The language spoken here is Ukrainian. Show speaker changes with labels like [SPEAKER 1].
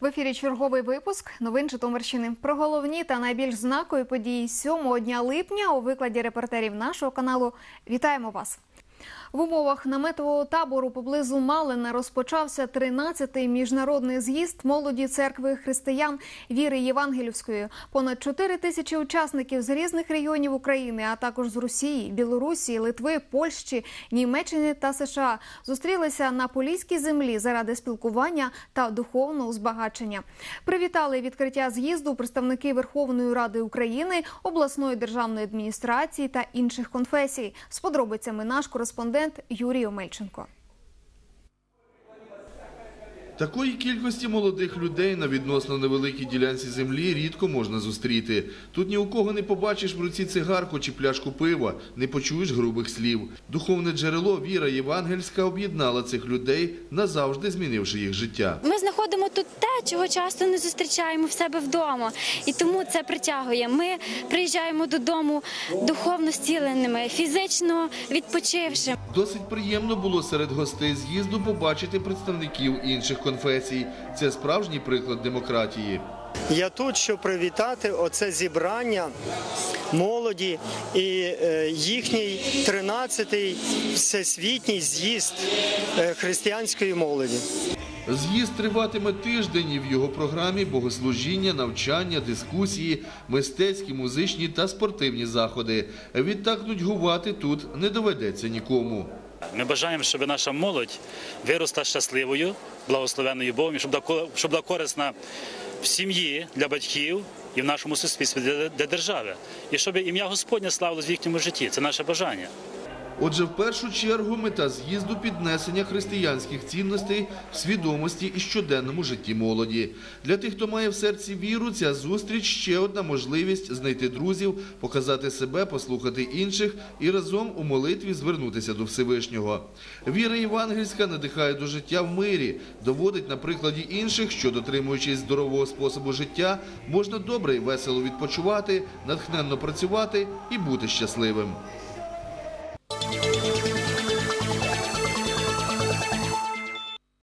[SPEAKER 1] В ефірі черговий випуск новин Житомирщини. Про головні та найбільш знакові події сьомого дня липня у викладі репортерів нашого каналу. Вітаємо вас! В умовах наметового табору поблизу Малина розпочався 13-й міжнародний з'їзд молоді церкви християн віри Євангелівської. Понад 4 тисячі учасників з різних регіонів України, а також з Росії, Білорусі, Литви, Польщі, Німеччини та США зустрілися на поліській землі заради спілкування та духовного збагачення. Привітали відкриття з'їзду представники Верховної Ради України, обласної державної адміністрації та інших конфесій. З подробицями наш кореспондент Юрій Омельченко.
[SPEAKER 2] Такої кількості молодих людей на відносно невеликій ділянці землі рідко можна зустріти. Тут ні у кого не побачиш в руці цигарку чи пляшку пива, не почуєш грубих слів. Духовне джерело віра євангельська об'єднала цих людей, назавжди змінивши їх життя.
[SPEAKER 3] Ми знаходимо тут те, чого часто не зустрічаємо в себе вдома, і тому це притягує. Ми приїжджаємо додому духовно зціленими, фізично відпочивши.
[SPEAKER 2] Досить приємно було серед гостей з'їзду побачити представників інших конфесій. Це справжній приклад демократії.
[SPEAKER 4] Я тут, щоб привітати оце зібрання молоді і е, їхній 13-й всесвітній з'їзд е, християнської молоді.
[SPEAKER 2] З'їзд триватиме тиждень і в його програмі богослужіння, навчання, дискусії, мистецькі, музичні та спортивні заходи. Відтак нудьгувати тут не доведеться нікому.
[SPEAKER 5] Ми бажаємо, щоб наша молодь виросла щасливою, благословенною Богом, щоб була- щоб корисна в сім'ї для батьків і в нашому суспільстві для, держави. І щоб ім'я Господнє славилось в їхньому житті. Це наше бажання.
[SPEAKER 2] Отже, в першу чергу мета з'їзду піднесення християнських цінностей в свідомості і щоденному житті молоді. Для тих, хто має в серці віру, ця зустріч ще одна можливість знайти друзів, показати себе, послухати інших і разом у молитві звернутися до Всевишнього. Віра євангельська надихає до життя в мирі, доводить на прикладі інших, що дотримуючись здорового способу життя, можна добре і весело відпочивати, натхненно працювати і бути щасливим.